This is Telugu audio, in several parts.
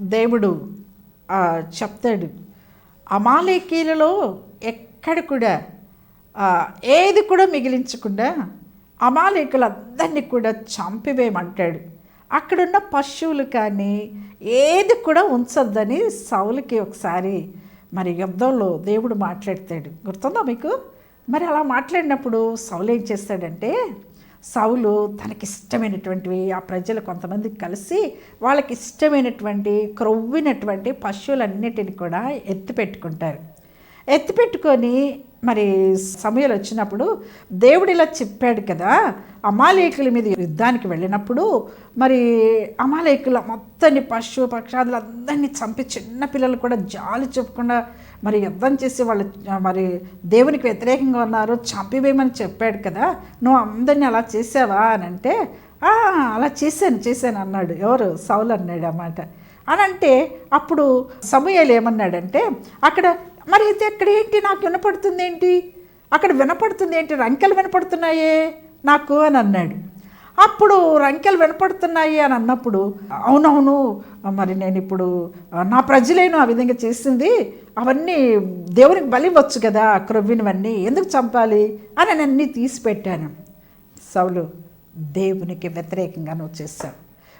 దేవుడు చెప్తాడు. అమాలేకీలలో ఎక్కడ కూడా ఏది కూడా మిగిలించకుండా అమాలేకులందరినీ కూడా చంపివేయమంటాడు. అక్కడున్న పశువులు కానీ ఏది కూడా ఉంచొద్దని సౌలుకి ఒకసారి మరి యుద్ధంలో దేవుడు మాట్లాడతాడు. గుర్తుందా మీకు? మరి అలా మాట్లాడినప్పుడు సౌలు ఏం చేస్తాడంటే సౌలు తనకిష్టమైనటువంటివి ఆ ప్రజలు కొంతమంది కలిసి వాళ్ళకి ఇష్టమైనటువంటి క్రొవ్వినటువంటి పశువులన్నిటిని కూడా ఎత్తిపెట్టుకుంటారు. ఎత్తిపెట్టుకొని మరి సమయాలు వచ్చినప్పుడు దేవుడు ఇలా చెప్పాడు కదా అమాలేకుల మీద యుద్ధానికి వెళ్ళినప్పుడు మరి అమాలేకుల మొత్తాన్ని పశు పక్షాదులు అందరినీ చంపి చిన్న పిల్లలు కూడా జాలి చెప్పకుండా మరి యుద్ధం చేసి వాళ్ళు మరి దేవునికి వ్యతిరేకంగా ఉన్నారు చంపివేయమని చెప్పాడు కదా నువ్వు అందరినీ అలా చేసావా? అని అంటే అలా చేశాను చేశాను అన్నాడు. ఎవరు? సౌలు అన్నాడు అన్నమాట అని అంటే అప్పుడు సమయాలు ఏమన్నాడంటే అక్కడ మరి అయితే ఎక్కడ ఏంటి? నాకు వినపడుతుంది ఏంటి అక్కడ వినపడుతుంది ఏంటి రంకెలు వినపడుతున్నాయే నాకు అని అన్నాడు. అప్పుడు రంకెలు వినపడుతున్నాయి అని అన్నప్పుడు అవునవును మరి నేను ఇప్పుడు నా ప్రజలేను ఆ విధంగా చేసింది. అవన్నీ దేవునికి బలి ఇవ్వచ్చు కదా క్రొవ్వినవన్నీ. ఎందుకు చంపాలి? అని నేను అన్నీ తీసి పెట్టాను. సౌలు దేవునికి వ్యతిరేకంగా నువ్వు చేశావు.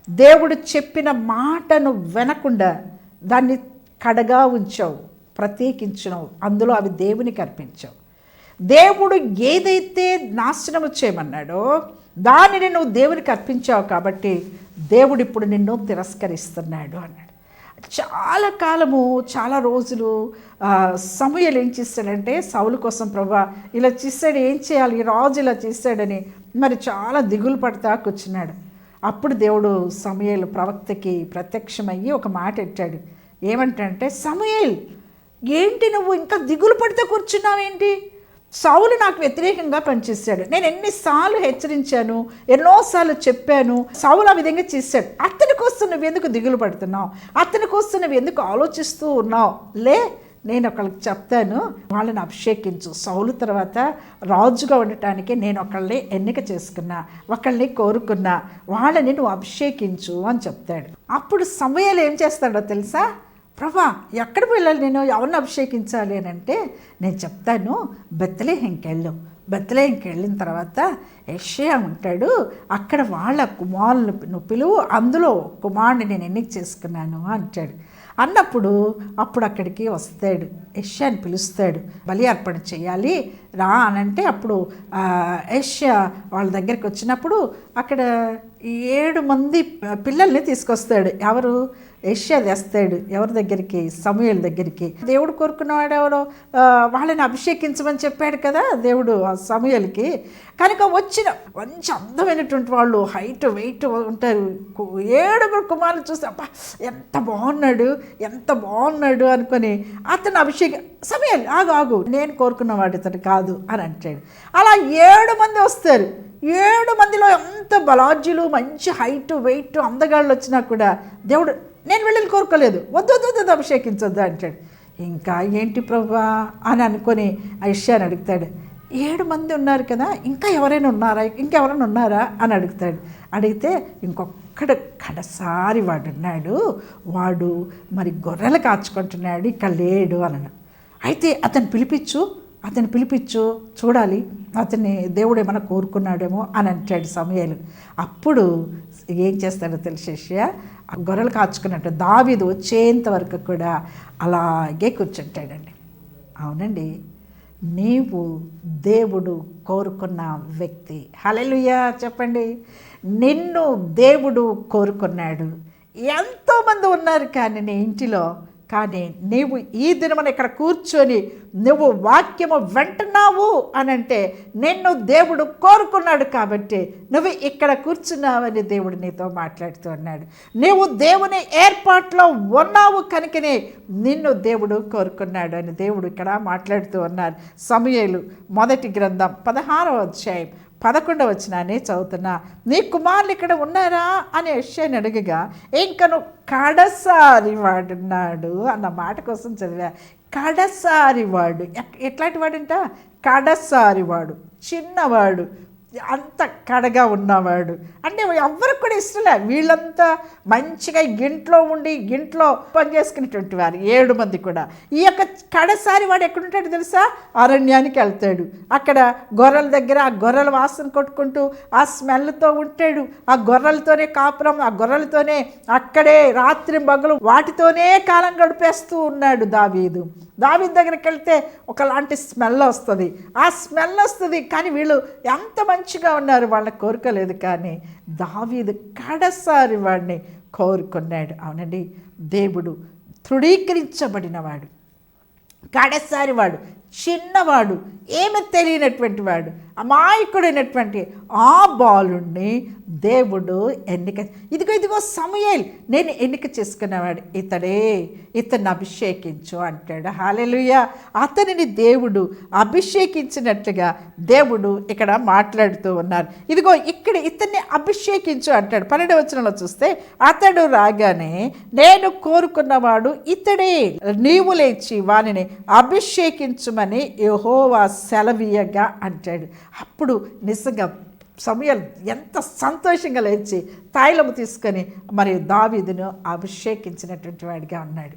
దేవుడు చెప్పిన మాటను వినకుండా దాన్ని కడగా ఉంచావు. ప్రత్యేకించినవు. అందులో అవి దేవునికి అర్పించావు. దేవుడు ఏదైతే నాశనము చేయమన్నాడో దానిని నువ్వు దేవునికి అర్పించావు కాబట్టి దేవుడు ఇప్పుడు నిన్ను తిరస్కరిస్తున్నాడు అన్నాడు. చాలా కాలము చాలా రోజులు ఆ, ఏం చేస్తాడంటే సౌలు కోసం ప్రభా ఇలా చేశాడు ఏం చేయాలి? ఈ రాజు ఇలా చేశాడని మరి చాలా దిగులు పడతా కూర్చున్నాడు. అప్పుడు దేవుడు సమయలు ప్రవక్తకి ప్రత్యక్షమయ్యి ఒక మాట ఎట్టాడు ఏమంటే సమయలు ఏంటి నువ్వు ఇంకా దిగులు పడితే కూర్చున్నావేంటి? సౌలు నాకు వ్యతిరేకంగా పనిచేశాడు. నేను ఎన్నిసార్లు హెచ్చరించాను ఎన్నోసార్లు చెప్పాను సౌలు ఆ విధంగా చేశాడు. అతని కోసం నువ్వు ఎందుకు దిగులు పడుతున్నావు? అతని కోసం నువ్వు ఎందుకు ఆలోచిస్తూ ఉన్నావు? లే నేను ఒకళ్ళకి చెప్తాను వాళ్ళని అభిషేకించు. సౌలు తర్వాత రాజుగా ఉండటానికి నేను ఒకళ్ళని ఎన్నిక చేసుకున్నా ఒకళ్ళని కోరుకున్నా వాళ్ళని నువ్వు అభిషేకించు అని చెప్తాడు. అప్పుడు సమయాలు ఏం చేస్తాడో తెలుసా? ప్రభా ఎక్కడికి వెళ్ళాలి నేను? ఎవరిని అభిషేకించాలి అని అంటే నేను చెప్తాను బెత్తలేహంకి వెళ్ళు బెత్తలేహంకి వెళ్ళిన తర్వాత యషయా ఉంటాడు. అక్కడ వాళ్ళ కుమారులు పిలువు అందులో కుమారుని నేను ఎన్నిక చేసుకున్నాను అంటాడు. అన్నప్పుడు అప్పుడు అక్కడికి వస్తాడు. యష్యాని పిలుస్తాడు బలి అర్పణ చేయాలి రా అనంటే అప్పుడు యష్యా వాళ్ళ దగ్గరికి వచ్చినప్పుడు అక్కడ ఏడు మంది పిల్లల్ని తీసుకొస్తాడు. ఎవరు? యష్యా తెస్తాడు ఎవరి దగ్గరికి? సమూహల దగ్గరికి. దేవుడు కోరుకున్నవాడు ఎవరో? వాళ్ళని అభిషేకించమని చెప్పాడు కదా దేవుడు ఆ సమూహలకి కనుక వచ్చిన మంచి అందమైనటువంటి వాళ్ళు హైట్ వెయిట్ ఉంటారు. ఏడుగురు కుమారులు చూస్తే అబ్బా ఎంత బాగున్నాడు ఎంత బాగున్నాడు అనుకొని అతను అభిషేక సమయాలు ఆగు ఆగు నేను కోరుకున్నవాడు ఇతడు కాదు అని అంటాడు. అలా ఏడు మంది వస్తారు. ఏడు మందిలో ఎంత బలాజ్యులు మంచి హైట్ వెయిట్ అందగాళ్ళు వచ్చినా కూడా దేవుడు నేను వెళ్ళి కోరుకోలేదు. వద్దు వద్దు వద్దు, అభిషేకించొద్దు అంటాడు. ఇంకా ఏంటి ప్రభా అని అనుకొని ఆ అడుగుతాడు. ఏడు మంది ఉన్నారు కదా ఇంకా ఎవరైనా ఉన్నారా? ఇంకా ఎవరైనా ఉన్నారా? అని అడుగుతాడు. అడిగితే ఇంకొక్కడు కడసారి వాడు ఉన్నాడు. వాడు మరి గొర్రెలు కాచుకుంటున్నాడు ఇక్కడ లేడు అన్నాడు. అయితే అతను పిలిపించు అతను పిలిపించు చూడాలి. అతన్ని దేవుడు ఏమైనా కోరుకున్నాడేమో అని అంటాడు సమయాలు. అప్పుడు ఏం చేస్తాడో తెలిసేష ఆ గొర్రెలు కాచుకున్నట్టు దావిదు వచ్చేంత వరకు కూడా అలాగే కూర్చుంటాడండి. అవునండి. నీవు దేవుడు కోరుకున్న వ్యక్తి. హలెలుయా చెప్పండి. నిన్ను దేవుడు కోరుకున్నాడు. ఎంతోమంది ఉన్నారు కానీ నీ ఇంటిలో కానీ నీవు ఈ దినమున ఇక్కడ కూర్చొని నువ్వు వాక్యము వెంటనావు అని అంటే నిన్ను దేవుడు కోరుకున్నాడు కాబట్టి నువ్వు ఇక్కడ కూర్చున్నావని దేవుడు నీతో మాట్లాడుతూ ఉన్నాడు. నీవు దేవుని ఏర్పాట్లో ఉన్నావు కనుకనే నిన్ను దేవుడు కోరుకున్నాడు అని దేవుడు ఇక్కడ మాట్లాడుతూ ఉన్నారు సమయలు మొదటి గ్రంథం పదహారవ అధ్యాయం పదకొండవ వచ్చినానే చదువుతున్నా. నీ కుమారులు ఇక్కడ ఉన్నారా? అని యశ్యాని అడుగగా ఇంకను కడసారి వాడున్నాడు అన్న మాట కోసం చదివా. కడసారి వాడు ఎట్లాంటి వాడంట? కడసారి వాడు చిన్నవాడు అంత కడగా ఉన్నవాడు. అంటే ఎవరికి కూడా ఇష్టలే వీళ్ళంతా మంచిగా ఇంట్లో ఉండి ఇంట్లో పని చేసుకునేటువంటి వారు ఏడు మంది కూడా. ఈ యొక్క కడసారి వాడు ఎక్కడుంటాడు తెలుసా? అరణ్యానికి వెళ్తాడు. అక్కడ గొర్రెల దగ్గర ఆ గొర్రెల వాసన కొట్టుకుంటూ ఆ స్మెల్తో ఉంటాడు. ఆ గొర్రెలతోనే కాపురం ఆ గొర్రెలతోనే అక్కడే రాత్రి మగలు వాటితోనే కాలం గడిపేస్తూ ఉన్నాడు దావీదు. దావీదు దగ్గరికి వెళ్తే ఒకలాంటి స్మెల్ వస్తుంది. ఆ స్మెల్ వస్తుంది కానీ వీళ్ళు ఎంత మంచిగా ఉన్నారు వాళ్ళ కోరుకోలేదు కానీ దావీదు కడసారి వాడిని కోరుకున్నాడు. అవునండి దేవుడు తృఢీకరించబడినవాడు కడసారి వాడు. చిన్నవాడు ఏమి తెలియనటువంటి వాడు అమాయకుడైనటువంటి ఆ బాలుణ్ణి దేవుడు ఎన్నిక ఇదిగో ఇదిగో సమయాలు నేను ఎన్నిక చేసుకునేవాడు ఇతడే ఇతన్ని అభిషేకించు అంటాడు. హాలెలుయ అతనిని దేవుడు అభిషేకించినట్లుగా దేవుడు ఇక్కడ మాట్లాడుతూ ఉన్నారు. ఇదిగో ఇక్కడ ఇతన్ని అభిషేకించు అంటాడు. పన్నెండు వచనంలో చూస్తే అతడు రాగానే నేను కోరుకున్నవాడు ఇతడే నీవు లేచి వానిని అభిషేకించుమని యహోవా సెలవీయగా అంటాడు. అప్పుడు నిజంగా సమయం ఎంత సంతోషంగా లేచి తైలము తీసుకొని మరి దావీదును అభిషేకించినటువంటి వాడిగా ఉన్నాడు.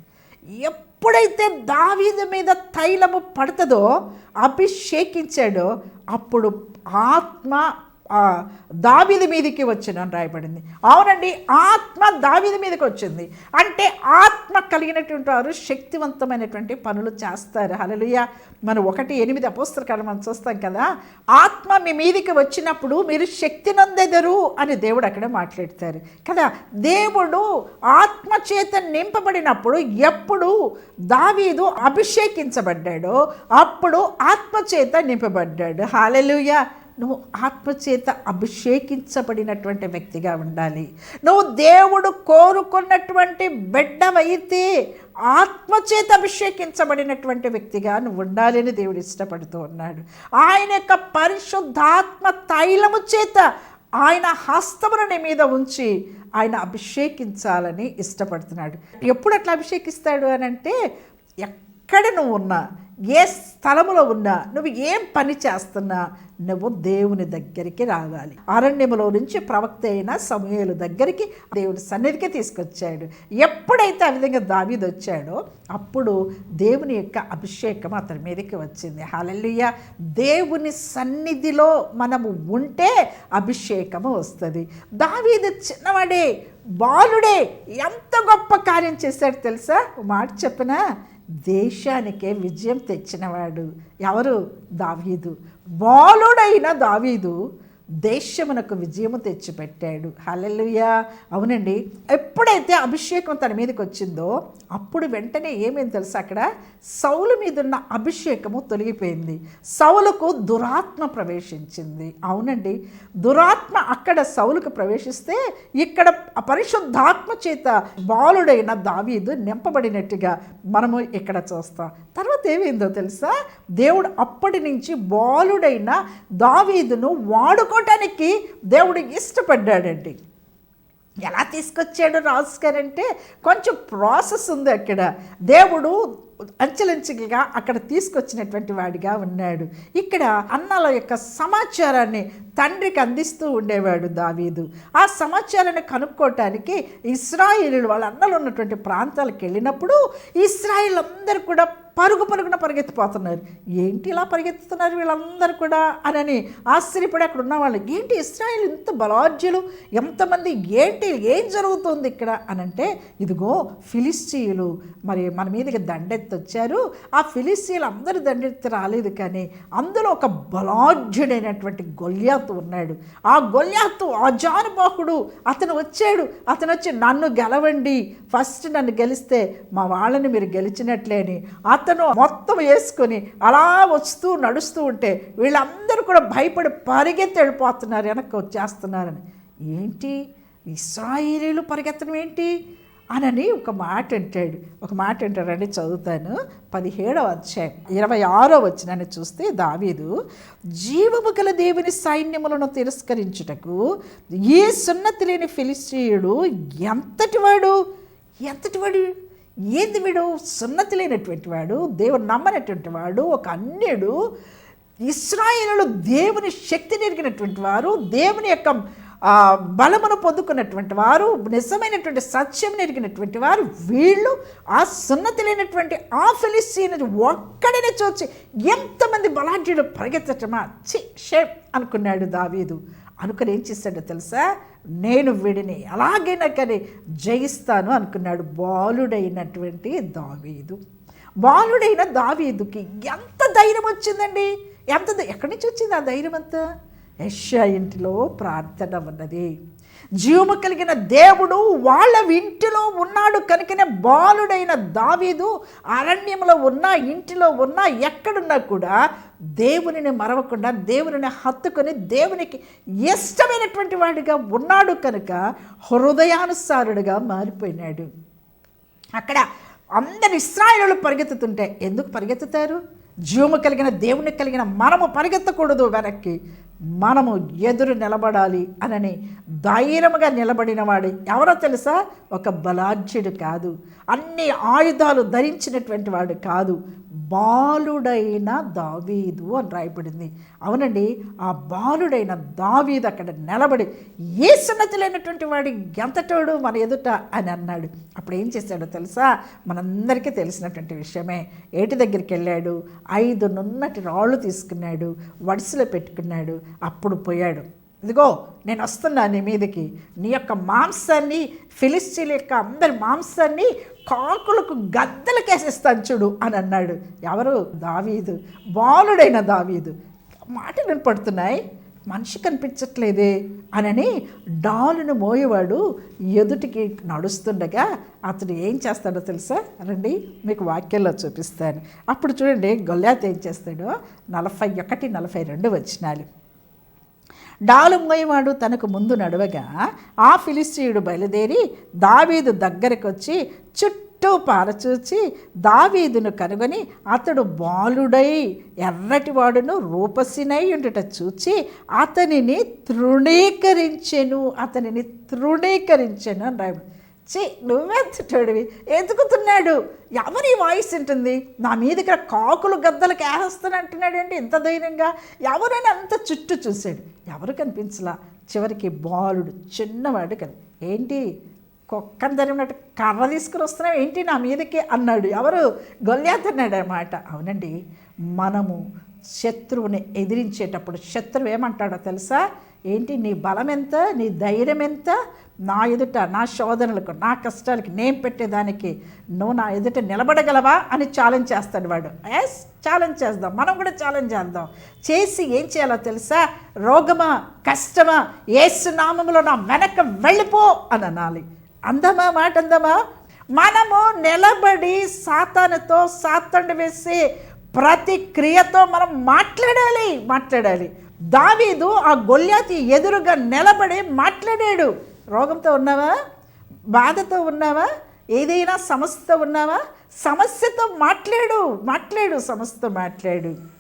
ఎప్పుడైతే దావీదు మీద తైలము పడుతుందో అభిషేకించాడో అప్పుడు ఆత్మ దావిది మీదకి వచ్చిన రాయబడింది. అవునండి ఆత్మ దావీది మీదకి వచ్చింది. అంటే ఆత్మ కలిగినటువంటి వారు శక్తివంతమైనటువంటి పనులు చేస్తారు. హలలుయ మనం ఒకటి ఎనిమిది అపోస్తల మనం చూస్తాం కదా. ఆత్మ మీ మీదికి వచ్చినప్పుడు మీరు శక్తి నందెదరు అని దేవుడు అక్కడ మాట్లాడతారు కదా. దేవుడు ఆత్మ చేత నింపబడినప్పుడు ఎప్పుడు దావీదు అభిషేకించబడ్డాడో అప్పుడు ఆత్మ చేత నింపబడ్డాడు. హాలెలుయ నువ్వు ఆత్మచేత అభిషేకించబడినటువంటి వ్యక్తిగా ఉండాలి. నువ్వు దేవుడు కోరుకున్నటువంటి బిడ్డవైతే ఆత్మచేత అభిషేకించబడినటువంటి వ్యక్తిగా నువ్వు ఉండాలని దేవుడు ఇష్టపడుతూ ఉన్నాడు. ఆయన యొక్క పరిశుద్ధాత్మ తైలము చేత ఆయన హస్తమును నీ మీద ఉంచి ఆయన అభిషేకించాలని ఇష్టపడుతున్నాడు. ఎప్పుడు అట్లా అభిషేకిస్తాడు అని అంటే ఎక్కడ నువ్వు ఉన్నా ఏ స్థలములో ఉన్నా నువ్వు ఏం పని చేస్తున్నా నువ్వు దేవుని దగ్గరికి రావాలి. అరణ్యములో నుంచి ప్రవక్త అయిన సమయలు దగ్గరికి దేవుని సన్నిధికి తీసుకొచ్చాడు. ఎప్పుడైతే ఆ విధంగా దావీదు వచ్చాడో అప్పుడు దేవుని యొక్క అభిషేకం అతని మీదకి వచ్చింది. హాలల్లుయ! దేవుని సన్నిధిలో మనము ఉంటే అభిషేకము వస్తుంది. దావీదు చిన్నవాడే బాలుడే ఎంత గొప్ప కార్యం చేశాడు తెలుసా? మాట చెప్పినా? దేశానికే విజయం తెచ్చినవాడు ఎవరు? దావీదు. బాలుడైన దావీదు దేశమునకు విజయము తెచ్చిపెట్టాడు. హలలుయా అవునండి. ఎప్పుడైతే అభిషేకం తన మీదకి వచ్చిందో అప్పుడు వెంటనే ఏమేమి తెలుసు అక్కడ? సౌలు మీద ఉన్న అభిషేకము తొలగిపోయింది. సౌలకు దురాత్మ ప్రవేశించింది. అవునండి. దురాత్మ అక్కడ సౌలుకు ప్రవేశిస్తే ఇక్కడ పరిశుద్ధాత్మ చేత బాలుడైన దావీదు నింపబడినట్టుగా మనము ఇక్కడ చూస్తాం. తర్వాత ఏమైందో తెలుసా? దేవుడు అప్పటి నుంచి బాలుడైన దావీదును వాడుకోవటానికి దేవుడు ఇష్టపడ్డాడండి. ఎలా తీసుకొచ్చాడు రాజు అంటే కొంచెం ప్రాసెస్ ఉంది అక్కడ. దేవుడు అంచెలంచెలుగా అక్కడ తీసుకొచ్చినటువంటి వాడిగా ఉన్నాడు. ఇక్కడ అన్నల యొక్క సమాచారాన్ని తండ్రికి అందిస్తూ ఉండేవాడు దావీదు. ఆ సమాచారాన్ని కనుక్కోవటానికి ఇస్రాయిలు వాళ్ళ అన్నలు ఉన్నటువంటి ప్రాంతాలకు వెళ్ళినప్పుడు ఇస్రాయిల్ అందరూ కూడా పరుగు పరుగున పరిగెత్తిపోతున్నారు. ఏంటి ఇలా పరిగెత్తుతున్నారు వీళ్ళందరూ కూడా అనని ఆశ్చర్యపడి అక్కడ ఉన్న వాళ్ళు ఏంటి ఇస్రాయిల్ ఇంత బలాజ్యులు? ఎంతమంది? ఏంటి? ఏం జరుగుతుంది ఇక్కడ? అనంటే ఇదిగో ఫిలిస్తీయులు మరి మన మీదకి దండెత్తి వచ్చారు ఆ ఫిలిస్తీయులు అందరూ దండెత్తి రాలేదు కానీ అందులో ఒక బలాఢ్యుడైనటువంటి గొల్యాతు ఉన్నాడు. ఆ గొల్యాతు ఆ జానుబాహుడు అతను వచ్చాడు. అతను వచ్చి నన్ను గెలవండి. ఫస్ట్ నన్ను గెలిస్తే మా వాళ్ళని మీరు గెలిచినట్లే అని. అతను మొత్తం వేసుకొని అలా వస్తూ నడుస్తూ ఉంటే వీళ్ళందరూ కూడా భయపడి పరిగెత్తి వెళ్ళిపోతున్నారు వెనక్కి వచ్చేస్తున్నారని. ఏంటి? ఇస్రాయిలీలు పరిగెత్తడం ఏంటి? అనని ఒక మాట అంటాడు. ఒక మాట అంటారండి చదువుతాను. పదిహేడవ అధ్యాయం ఇరవై ఆరో వచ్చినని చూస్తే దావీదు జీవము గల దేవుని సైన్యములను తిరస్కరించుటకు ఏ సున్నతి లేని ఫిలిస్తీయుడు ఎంతటి వాడు ఎంతటి వాడు ఏంది వీడు? సున్నతి లేనటువంటి వాడు దేవుడు నమ్మనటువంటి వాడు ఒక అన్యుడు ఇస్రాయిలు దేవుని శక్తి నెరిగినటువంటి వారు దేవుని యొక్క బలమును పొందుకున్నటువంటి వారు నిజమైనటువంటి సత్యం ఎరిగినటువంటి వారు వీళ్ళు ఆ సున్నతి లేనటువంటి ఆ ఫిలిస్తీన్ ఒక్కడిని చూచి ఎంతమంది బలాఢ్యులు పరిగెత్తటమా? చి షేప్ అనుకున్నాడు దావీదు. అనుకుని ఏం చేశాడో తెలుసా? నేను వీడిని. అలాగైనా కానీ జయిస్తాను అనుకున్నాడు బాలుడైనటువంటి దావీదు. బాలుడైన దావీదుకి ఎంత ధైర్యం వచ్చిందండి? ఎంత ఎక్కడి నుంచి వచ్చింది ఆ ధైర్యం అంతా యష్యా ఇంటిలో ప్రార్థన ఉన్నది. జీవము కలిగిన దేవుడు వాళ్ళ ఇంటిలో ఉన్నాడు కనుకనే బాలుడైన దావీదు అరణ్యంలో ఉన్నా ఇంటిలో ఉన్నా ఎక్కడున్నా కూడా దేవునిని మరవకుండా దేవునిని హత్తుకొని దేవునికి ఇష్టమైనటువంటి వాడిగా ఉన్నాడు కనుక హృదయానుసారుడుగా మారిపోయినాడు. అక్కడ అందరు ఇస్రాయలు పరిగెత్తుతుంటే ఎందుకు పరిగెత్తుతారు? జీవము కలిగిన దేవుని కలిగిన మనము పరిగెత్తకూడదు వెనక్కి. మనము ఎదురు నిలబడాలి అనని ధైర్యముగా నిలబడిన వాడు ఎవరో తెలుసా? ఒక బలాఢ్యుడు కాదు. అన్ని ఆయుధాలు ధరించినటువంటి వాడు కాదు. బాలుడైన దావీదు అని రాయబడింది. అవునండి ఆ బాలుడైన దావీదు అక్కడ నిలబడి ఏ సున్నతి లేనటువంటి వాడి ఎంతటోడు మన ఎదుట అని అన్నాడు. అప్పుడు ఏం చేశాడో తెలుసా? మనందరికీ తెలిసినటువంటి విషయమే. ఏటి దగ్గరికి వెళ్ళాడు? ఐదు నున్నటి రాళ్ళు తీసుకున్నాడు వడిసలో పెట్టుకున్నాడు అప్పుడు పోయాడు. ఇదిగో నేను వస్తున్నా నీ మీదకి. నీ యొక్క మాంసాన్ని ఫిలిస్తీన్ల యొక్క అందరి మాంసాన్ని కాకులకు గద్దలకేసేస్తాను చూడు అని అన్నాడు. ఎవరు? దావీదు. బాలుడైన దావీదు. మాటలు వినపడుతున్నాయి. మనిషి కనిపించట్లేదే అనని డాలును మోయేవాడు ఎదుటికి నడుస్తుండగా అతడు ఏం చేస్తాడో తెలుసా? రండి మీకు వాక్యంలో చూపిస్తాను. అప్పుడు చూడండి గొల్లాత్ ఏం చేస్తాడో? నలభై ఒకటి నలభై రెండు వచ్చినాలు డాలు మోయవాడు తనకు ముందు నడవగా ఆ ఫిలిస్తీయుడు బయలుదేరి దావీదు దగ్గరకు వచ్చి చుట్టూ పారచూచి దావీదును కనుగొని అతడు బాలుడై ఎర్రటివాడును రూపసినై ఉండుట చూచి అతనిని తృణీకరించెను అతనిని తృణీకరించెను అని రాయబడి చి నువ్వెంతటోడివి ఎదుగుతున్నాడు. ఎవరి వాయిస్ ఉంటుంది నా మీదకి కాకులు గద్దలు కేహస్తానంటున్నాడు ఏంటి? ఇంత ధైర్యంగా? ఎవరైనా అంత చుట్టూ చూశాడు. ఎవరు కనిపించలా? చివరికి బాలుడు చిన్నవాడు కదా. ఏంటి? కుక్కను జరిగినట్టు కర్ర తీసుకుని వస్తున్నావు ఏంటి నా మీదకి అన్నాడు. ఎవరు? గొల్యాత్ అన్నమాట. అవునండి. మనము శత్రువుని ఎదిరించేటప్పుడు శత్రువు ఏమంటాడో తెలుసా? ఏంటి? నీ బలం ఎంత నీ ధైర్యం ఎంత నా ఎదుట నా శోధనలకు నా కష్టాలకి నేను పెట్టేదానికి నువ్వు నా ఎదుట నిలబడగలవా అని ఛాలెంజ్ చేస్తాడు వాడు. ఎస్ ఛాలెంజ్ చేద్దాం. మనం కూడా ఛాలెంజ్ చేద్దాం. చేసి ఏం చేయాలో తెలుసా? రోగమా కష్టమా ఏసు నామములో నా వెనక వెళ్ళిపో అని అనాలి. అందమా మాట అందమా? మనము నిలబడి సాతానుతో సాతండు వేసి ప్రతి క్రియతో మనం మాట్లాడాలి మాట్లాడాలి. దావీదు ఆ గొల్యాతి ఎదురుగా నిలబడి మాట్లాడాడు. రోగంతో ఉన్నావా? బాధతో ఉన్నావా? ఏదైనా సమస్యతో ఉన్నావా? సమస్యతో మాట్లాడు మాట్లాడు సమస్యతో మాట్లాడు.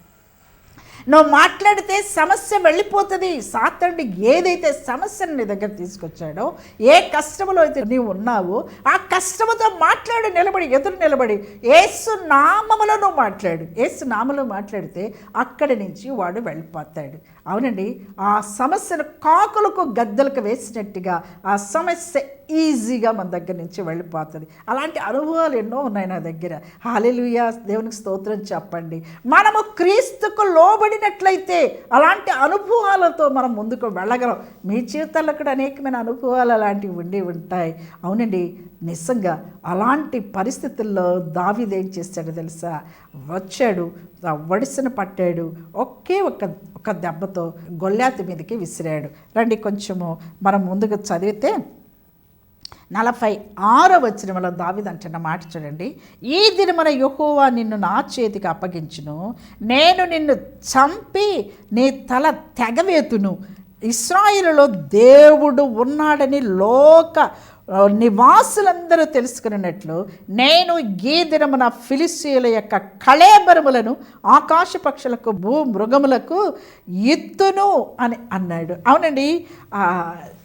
నువ్వు మాట్లాడితే సమస్య వెళ్ళిపోతుంది. సాతండి ఏదైతే సమస్యను నీ దగ్గర తీసుకొచ్చాడో ఏ కష్టములో అయితే నీవు ఉన్నావో ఆ కష్టముతో మాట్లాడి నిలబడి ఎదురు నిలబడి ఏసు నామములో నువ్వు మాట్లాడు. ఏసు నామలో మాట్లాడితే అక్కడి నుంచి వాడు వెళ్ళిపోతాడు. అవునండి ఆ సమస్యను కాకులకు గద్దలకు వేసినట్టుగా ఆ సమస్య ఈజీగా మన దగ్గర నుంచి వెళ్ళిపోతుంది. అలాంటి అనుభవాలు ఎన్నో ఉన్నాయి నా దగ్గర. హాలెలుయా. దేవునికి స్తోత్రం చెప్పండి. మనము క్రీస్తుకు లోబడినట్లయితే అలాంటి అనుభవాలతో మనం ముందుకు వెళ్ళగలం. మీ జీవితాల్లో కూడా అనేకమైన అనుభవాలు అలాంటివి ఉండి ఉంటాయి. అవునండి నిజంగా అలాంటి పరిస్థితుల్లో దావిదేం ఏం తెలుసా? వచ్చాడు వడిసిన పట్టాడు ఒకే ఒక ఒక దెబ్బతో గొల్లాతి మీదకి విసిరాడు. రండి కొంచెము మనం ముందుకు చదివితే నలభై ఆరో వచ్చిన దావిది అంటున్న మాట చూడండి. ఈ దినమున యహోవా నిన్ను నా చేతికి అప్పగించును. నేను నిన్ను చంపి నీ తల తెగవేతును. ఇస్రాయిల్లో దేవుడు ఉన్నాడని లోక నివాసులందరూ తెలుసుకున్నట్లు నేను ఈ దినమున ఫిలిస్తీయుల యొక్క కళేబరములను ఆకాశ పక్షులకు భూ మృగములకు ఎత్తును అని అన్నాడు. అవునండి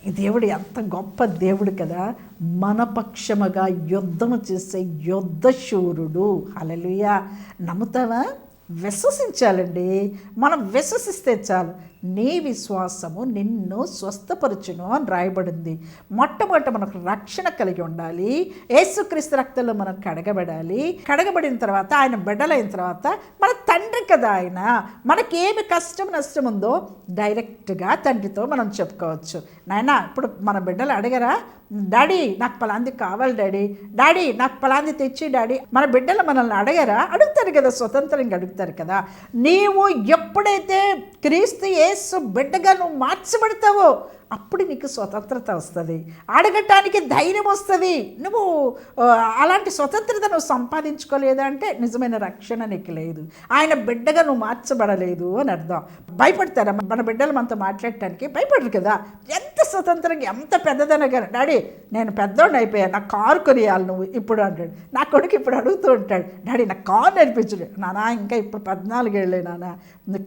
ఈ దేవుడు ఎంత గొప్ప దేవుడు కదా. మన పక్షముగా యుద్ధము చేసే యుద్ధశూరుడు. శూరుడు నమ్ముతావా? విశ్వసించాలండి. మనం విశ్వసిస్తే చాలు. నీ విశ్వాసము నిన్ను స్వస్థపరచును అని రాయబడింది. మొట్టమొదట మనకు రక్షణ కలిగి ఉండాలి. యేసుక్రీస్తు రక్తంలో మనం కడగబడాలి. కడగబడిన తర్వాత ఆయన బిడ్డలైన తర్వాత మన తండ్రి కదా ఆయన. మనకి ఏమి కష్టం నష్టం ఉందో డైరెక్ట్గా తండ్రితో మనం చెప్పుకోవచ్చు. నాయన ఇప్పుడు మన బిడ్డలు అడగరా డాడీ నాకు పలాంది కావాలి డాడీ. డాడీ నాకు పలాంది తెచ్చి డాడీ. మన బిడ్డలు మనల్ని అడగరా? అడుగుతారు కదా స్వతంత్రంగా అడుగుతారు కదా. నీవు ఎప్పుడైతే క్రీస్తు యేసు బిడ్డగా నువ్వు మార్చబడతావో అప్పుడు నీకు స్వతంత్రత వస్తుంది. అడగటానికి ధైర్యం వస్తుంది. నువ్వు అలాంటి స్వతంత్రత నువ్వు సంపాదించుకోలేదా అంటే నిజమైన రక్షణ నీకు లేదు. ఆయన బిడ్డగా నువ్వు మార్చబడలేదు అని అర్థం. భయపడతారా? మన బిడ్డలు మనతో మాట్లాడటానికి భయపడరు కదా. ఎంత స్వతంత్రంగా ఎంత పెద్దదన కానీ డాడీ నేను పెద్దోడిని అయిపోయాను నా కారు కొనియాలి నువ్వు ఇప్పుడు అంటాడు. నా కొడుకు ఇప్పుడు అడుగుతూ ఉంటాడు. డాడీ నా కారు నేర్పించడు నానా ఇంకా ఇప్పుడు పద్నాలుగేళ్ళే నానా.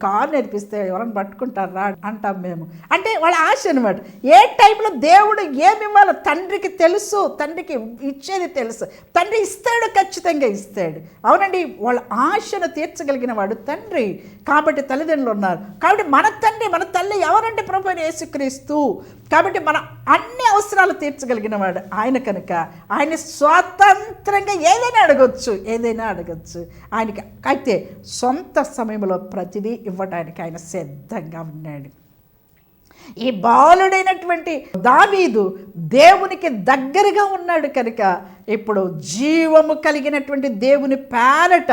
కారు నేర్పిస్తే ఎవరైనా పట్టుకుంటారా? అంటాం మేము. అంటే వాళ్ళ ఆశ అనమాట ఏ టైంలో దేవుడు ఏమి ఇవ్వాలో తండ్రికి తెలుసు తండ్రికి ఇచ్చేది తెలుసు. తండ్రి ఇస్తాడు ఖచ్చితంగా ఇస్తాడు. అవునండి వాళ్ళ ఆశను తీర్చగలిగిన వాడు తండ్రి. కాబట్టి తల్లిదండ్రులు ఉన్నారు. కాబట్టి మన తండ్రి మన తల్లి ఎవరంటే ప్రభు యేసుక్రీస్తు? కాబట్టి మన అన్ని అవసరాలు తీర్చగలిగిన వాడు ఆయన కనుక. ఆయన స్వతంత్రంగా ఏదైనా అడగొచ్చు ఏదైనా అడగచ్చు. ఆయనకి అయితే సొంత సమయంలో ప్రతిదీ ఇవ్వడానికి ఆయన సిద్ధంగా ఉన్నాడు. ఈ బాలుడైనటువంటి దావీదు దేవునికి దగ్గరగా ఉన్నాడు కనుక ఇప్పుడు జీవము కలిగినటువంటి దేవుని పేరట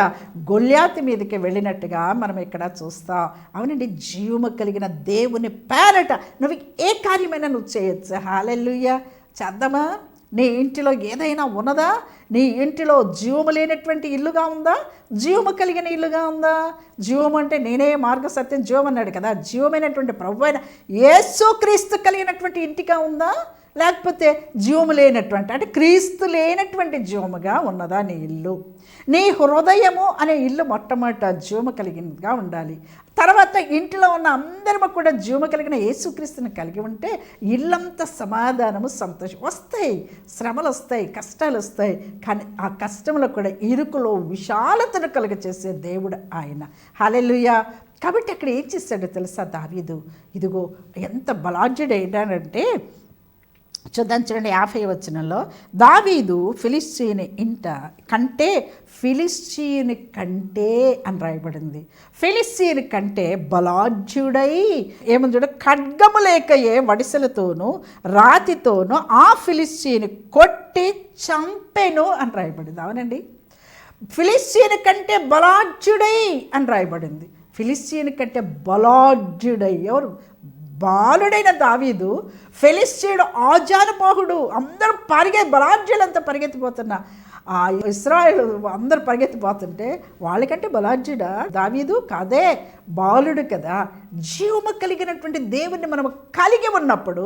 గొల్యాతి మీదకి వెళ్ళినట్టుగా మనం ఇక్కడ చూస్తాం. అవునండి జీవము కలిగిన దేవుని పేరట నువ్వు ఏ కార్యమైనా నువ్వు చేయొచ్చు. హాలెల్లుయ్య చేద్దామా? నీ ఇంటిలో ఏదైనా ఉన్నదా? నీ ఇంటిలో జీవము లేనటువంటి ఇల్లుగా ఉందా? జీవము కలిగిన ఇల్లుగా ఉందా? జీవం అంటే నేనే మార్గ సత్యం జీవం అన్నాడు కదా. జీవమైనటువంటి ప్రభు అయిన యేసుక్రీస్తు కలిగినటువంటి ఇంటిగా ఉందా? లేకపోతే జీవము లేనటువంటి అంటే క్రీస్తు లేనటువంటి జీవముగా ఉన్నదా నీ ఇల్లు? నీ హృదయము అనే ఇల్లు మొట్టమొదట జీవము కలిగినదిగా ఉండాలి. తర్వాత ఇంటిలో ఉన్న అందరము కూడా జీవము కలిగిన యేసుక్రీస్తుని కలిగి ఉంటే ఇల్లంతా సమాధానము సంతోషం. వస్తాయి శ్రమలు వస్తాయి కష్టాలు వస్తాయి కానీ ఆ కష్టంలో కూడా ఇరుకులో విశాలతను కలుగ చేసే దేవుడు ఆయన. హలెలుయ కాబట్టి అక్కడ ఏం చేశాడో తెలుసా దావీదు? ఇదిగో ఎంత బలాఢ్యుడైనాడంటే చూద్దాం చూడండి యాభై వచనంలో. దావీదు ఫిలిస్తీని ఇంట కంటే ఫిలిస్తీని కంటే అని రాయబడింది. ఫిలిస్తీని కంటే బలాఢ్యుడై ఏముంది చూడ ఖడ్గము లేకయే వడిసలతోనూ రాతితోనూ ఆ ఫిలిస్తీని కొట్టి చంపెను అని రాయబడింది. అవునండి. ఫిలిస్తీన్ కంటే బలాఢ్యుడై అని రాయబడింది. ఫిలిస్తీన్ కంటే బలాఢ్యుడై ఎవరు? బాలుడైన దావీదు ఫెలిస్తీయుడు ఆజానుబాహుడు అందరూ పరిగె బలాఢ్యులంతా పరిగెత్తిపోతున్నా ఆ ఇస్రాయల్ అందరూ పరిగెత్తిపోతుంటే వాళ్ళకంటే బలాఢ్యుడా దావీదు? కాదే బాలుడు కదా. జీవము కలిగినటువంటి దేవుణ్ణి మనం కలిగి ఉన్నప్పుడు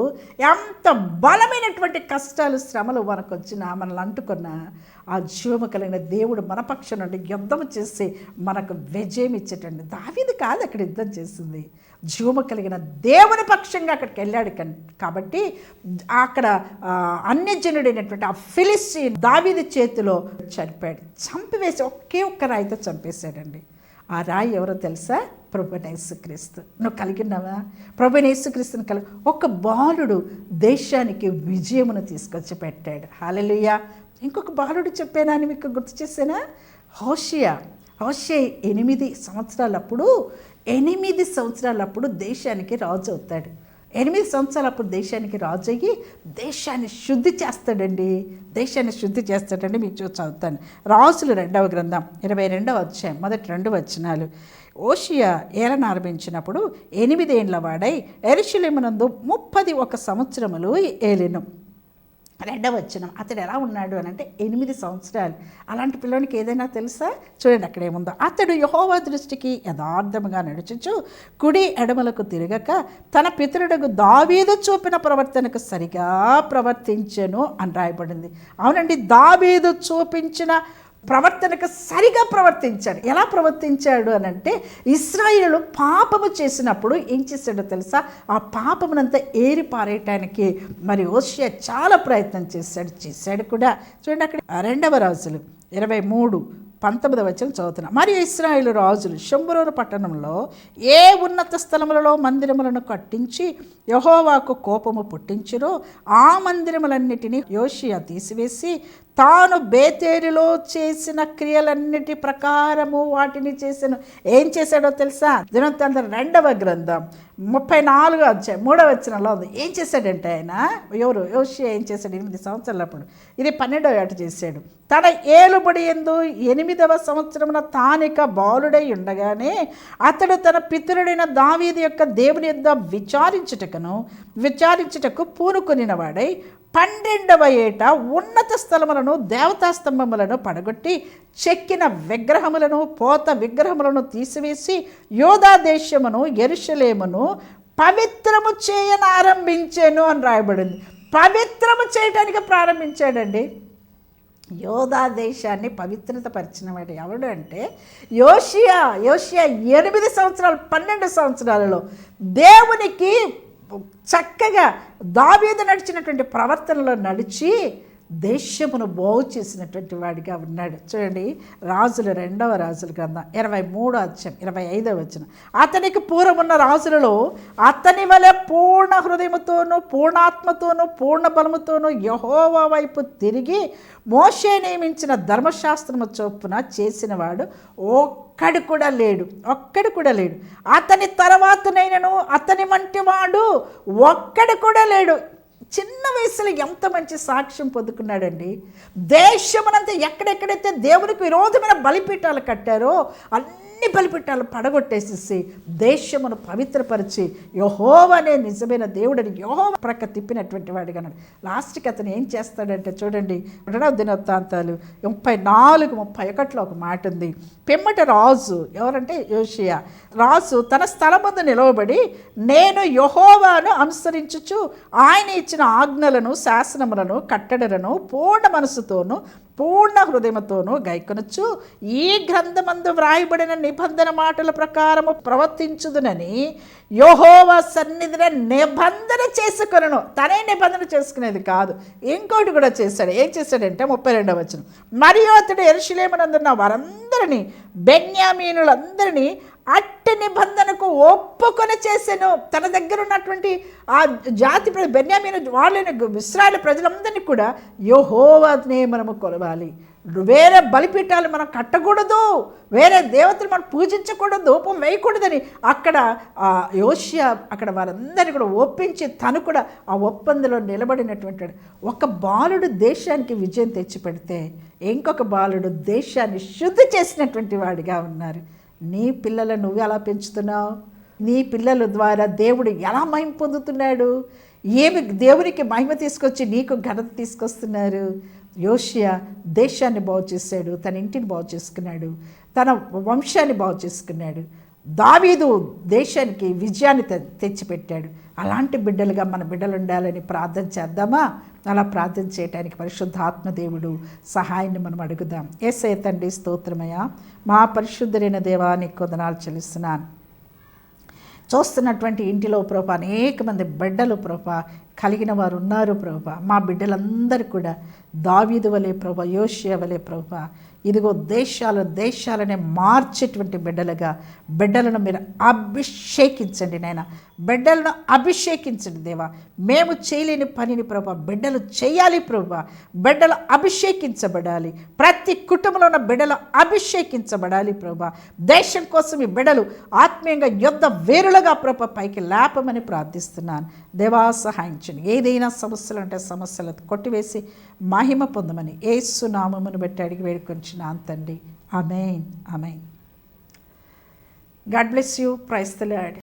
ఎంత బలమైనటువంటి కష్టాలు శ్రమలు మనకు వచ్చినా మనల్ని అంటుకున్నా ఆ జీవము కలిగిన దేవుడు మన పక్షం నుండి యుద్ధం చేసి మనకు విజయం ఇచ్చేటండి. దావీదు కాదు అక్కడ యుద్ధం చేసింది. జీవము కలిగిన దేవుని పక్షంగా అక్కడికి వెళ్ళాడు కన్- కాబట్టి అక్కడ అన్యజనుడైనటువంటి ఆ ఫిలిస్టీ దావిది చేతిలో చనిపోయాడు. చంపివేసి ఒకే ఒక్క రాయితో చంపేశాడండి. ఆ రాయి ఎవరో తెలుసా? ప్రభునేసుక్రీస్తు నువ్వు కలిగినావా ప్రభునేసుక్రీస్తుని కలిగి ఒక బాలుడు దేశానికి విజయమును తీసుకొచ్చి పెట్టాడు. హాలలుయ ఇంకొక బాలుడు చెప్పానా అని మీకు గుర్తు చేసానా హోషియా. హోషే ఎనిమిది సంవత్సరాలప్పుడు ఎనిమిది సంవత్సరాలప్పుడు దేశానికి రాజు అవుతాడు. ఎనిమిది సంవత్సరాలప్పుడు దేశానికి రాజు అయ్యి దేశాన్ని శుద్ధి చేస్తాడండి. దేశాన్ని శుద్ధి చేస్తాడండి మీకు చూసి చదువుతాను. రాజులు రెండవ గ్రంథం ఇరవై రెండవ అధ్యాయం మొదటి రెండు వచనాలు. ఓషియా ఏలనారంభించినప్పుడు ఎనిమిదేండ్ల వాడై ఎరుషులేమునందు ముప్పది ఒక సంవత్సరములు ఏలెను. రెండవ అతడు ఎలా ఉన్నాడు అని అంటే ఎనిమిది సంవత్సరాలు. అలాంటి పిల్లోనికి ఏదైనా తెలుసా? చూడండి అక్కడ ఏముందో. అతడు యహోవా దృష్టికి యథార్థముగా నడుచుచు కుడి ఎడమలకు తిరగక తన పితరుడుకు దావీదు చూపిన ప్రవర్తనకు సరిగా ప్రవర్తించెను అని రాయబడింది. అవునండి దావీదు చూపించిన ప్రవర్తనకు సరిగా ప్రవర్తించాడు ఎలా ప్రవర్తించాడు అని అంటే ఇస్రాయిలు పాపము చేసినప్పుడు ఏం చేశాడో తెలుసా? ఆ పాపమునంతా ఏరి పారేయటానికి మరి ఓషియా చాలా ప్రయత్నం చేశాడు చేశాడు కూడా. చూడండి అక్కడ రెండవ రాజులు ఇరవై మూడు పంతొమ్మిది వచ్చిన చదువుతున్నా. మరియు ఇస్రాయేలు రాజులు శంభురూరు పట్టణంలో ఏ ఉన్నత స్థలములలో మందిరములను కట్టించి యహోవాకు కోపము పుట్టించిరో ఆ మందిరములన్నిటినీ యోషియా తీసివేసి తాను బేతేరిలో చేసిన క్రియలన్నిటి ప్రకారము వాటిని చేసిన. ఏం చేశాడో తెలుసా? దినోత్తంత రెండవ గ్రంథం ముప్పై నాలుగు అధ్యాయం మూడవ వచ్చినలో ఉంది. ఏం చేశాడంటే ఆయన ఎవరు? యోషి ఏం చేశాడు? ఎనిమిది సంవత్సరాలప్పుడు ఇది పన్నెండవ ఏట చేశాడు. తన ఏలుబడి ఎందు ఎనిమిదవ సంవత్సరమున తానిక బాలుడై ఉండగానే అతడు తన పితరుడైన దావీది యొక్క దేవుని యొద్ద విచారించుటకును విచారించుటకు పూనుకొనినవాడై పన్నెండవ ఏట ఉన్నత స్థలములను దేవతా స్తంభములను పడగొట్టి చెక్కిన విగ్రహములను పోత విగ్రహములను తీసివేసి యోధా దేశమును ఎరుషలేమును పవిత్రము చేయని ఆరంభించాను అని రాయబడింది. పవిత్రము చేయటానికి ప్రారంభించాడండి. యోధా దేశాన్ని పవిత్రత పరిచిన వాడు ఎవడు అంటే యోషియా యోషియా ఎనిమిది సంవత్సరాలు పన్నెండు సంవత్సరాలలో దేవునికి చక్కగా దావీదు నడిచినటువంటి ప్రవర్తనలో నడిచి దేశమును బాగు చేసినటువంటి వాడిగా ఉన్నాడు. చూడండి రాజుల రెండవ రాజుల గ్రంథం ఇరవై మూడో అధ్యాయం ఇరవై ఐదవ వచ్చిన అతనికి పూర్వమున్న రాజులలో అతని వలె పూర్ణ హృదయముతోనూ పూర్ణాత్మతోనూ పూర్ణ బలముతోనూ యహోవా వైపు తిరిగి మోషే నియమించిన ధర్మశాస్త్రము చొప్పున చేసినవాడు ఒక్కడు కూడా లేడు. ఒక్కడు కూడా లేడు. అతని తర్వాతనైనను అతని వంటి వాడు ఒక్కడు కూడా లేడు. చిన్న వయసులో ఎంత మంచి సాక్ష్యం పొందుకున్నాడండి? దేశమునంతా ఎక్కడెక్కడైతే దేవునికి విరోధమైన బలిపీఠాలు కట్టారో అన్ని అన్ని బలిపెట్టాలు పడగొట్టేసేసి దేశమును పవిత్రపరిచి యహోవ అనే నిజమైన దేవుడని యహోవ ప్రక్క తిప్పినటువంటి వాడిగా అన్నాడు లాస్ట్కి అతను ఏం చేస్తాడంటే చూడండి రెండవ దినవృత్తాంతాలు ముప్పై నాలుగు ముప్పై ఒకటిలో ఒక మాట ఉంది. పిమ్మట రాజు ఎవరంటే యోషియా. రాజు తన స్థలం ముందు నిలవబడి నేను యహోవాను అనుసరించుచు ఆయన ఇచ్చిన ఆజ్ఞలను శాసనములను కట్టడలను పూర్ణ మనసుతోనూ పూర్ణ హృదయముతోనూ గైకొనొచ్చు ఈ గ్రంథమందు వ్రాయబడిన నిబంధన మాటల ప్రకారము ప్రవర్తించుదునని యోహోవ సన్నిధిన నిబంధన చేసుకొనను. తనే నిబంధన చేసుకునేది కాదు. ఇంకోటి కూడా చేశాడు. ఏం చేశాడంటే ముప్పై రెండవ వచ్చిన మరియు అతడు ఎరుషులేమనందున్న వారందరినీ బెన్యామీనులందరినీ అట్టి నిబంధనకు ఒప్పుకొని చేసెను. తన దగ్గర ఉన్నటువంటి ఆ జాతి ప్రజ బెన్యామీను వాళ్ళని ఇస్రాయల్ ప్రజలందరినీ కూడా యోహోవనే మనము కొలవాలి. వేరే బలిపీఠాలు మనం కట్టకూడదు. వేరే దేవతలు మనం పూజించకూడదు. ధూపం వేయకూడదని అక్కడ ఆ యోషియా అక్కడ వారందరినీ కూడా ఒప్పించి తను కూడా ఆ ఒప్పందంలో నిలబడినటువంటి వాడు. ఒక బాలుడు దేశానికి విజయం తెచ్చిపెడితే ఇంకొక బాలుడు దేశాన్ని శుద్ధి చేసినటువంటి వాడిగా ఉన్నారు. నీ పిల్లలను నువ్వు ఎలా పెంచుతున్నావు? నీ పిల్లల ద్వారా దేవుడు ఎలా మహిమ పొందుతున్నాడు? ఏమి దేవునికి మహిమ తీసుకొచ్చి నీకు ఘనత తీసుకొస్తున్నారు? యోషియా దేశాన్ని బాగు చేశాడు తన ఇంటిని బాగు చేసుకున్నాడు తన వంశాన్ని బాగు చేసుకున్నాడు దావీదు దేశానికి విజయాన్ని తె తెచ్చిపెట్టాడు. అలాంటి బిడ్డలుగా మన బిడ్డలు ఉండాలని ప్రార్థన చేద్దామా? అలా ప్రార్థన చేయడానికి పరిశుద్ధాత్మ దేవుడు సహాయాన్ని మనం అడుగుదాం. ఏసే తండ్రి స్తోత్రమయ్య. మా పరిశుద్ధులైన దేవానికి కొందనాలు చెల్లిస్తున్నాను. చూస్తున్నటువంటి ఇంటిలో ప్రభ అనేక మంది బిడ్డలు ప్రభ కలిగిన వారు ఉన్నారు ప్రభ. మా బిడ్డలందరూ కూడా దావీదు వలె ప్రభ యోషియా వలె ప్రభ ఇదిగో దేశాలు దేశాలనే మార్చేటువంటి బిడ్డలుగా బిడ్డలను మీరు అభిషేకించండి నాయన. బిడ్డలను అభిషేకించండి దేవా. మేము చేయలేని పనిని ప్రభా బిడ్డలు చేయాలి ప్రభా. బిడ్డలు అభిషేకించబడాలి. ప్రతి కుటుంబంలో ఉన్న బిడ్డలు అభిషేకించబడాలి ప్రభా. దేశం కోసం ఈ బిడ్డలు ఆత్మీయంగా యుద్ధ వేరులుగా ప్రభా పైకి లేపమని ప్రార్థిస్తున్నాను. దేవా సహాయించండి. ఏదైనా సమస్యలు అంటే సమస్యలు కొట్టివేసి మహిమ పొందమని ఏసునామమును బట్టి అడిగి వేడుకొంచిన తండ్రి. Amen amen God bless you. Praise the lord.